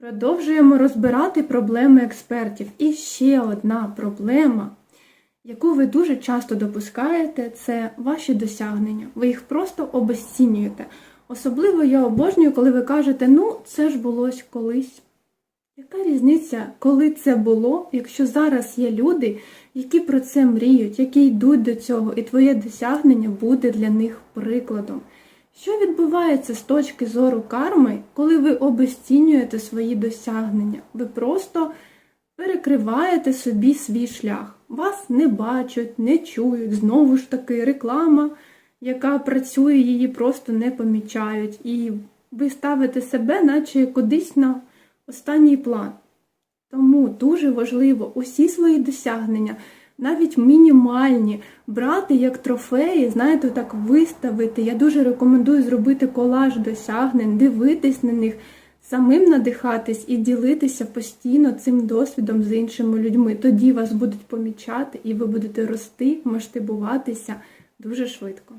Продовжуємо розбирати проблеми експертів. І ще одна проблема, яку ви дуже часто допускаєте, це ваші досягнення. Ви їх просто обесцінюєте. Особливо я обожнюю, коли ви кажете, ну це ж було ж колись. Яка різниця, коли це було, якщо зараз є люди, які про це мріють, які йдуть до цього, і твоє досягнення буде для них прикладом? Що відбувається з точки зору карми, коли ви обесцінюєте свої досягнення? Ви просто перекриваєте собі свій шлях. Вас не бачать, не чують. Знову ж таки, реклама, яка працює, її просто не помічають. І ви ставите себе, наче кудись на останній план. Тому дуже важливо усі свої досягнення, навіть мінімальні, брати як трофеї, знаєте, так виставити. Я дуже рекомендую зробити колаж досягнень, дивитись на них, самим надихатись і ділитися постійно цим досвідом з іншими людьми. Тоді вас будуть помічати і ви будете рости, масштабуватися дуже швидко.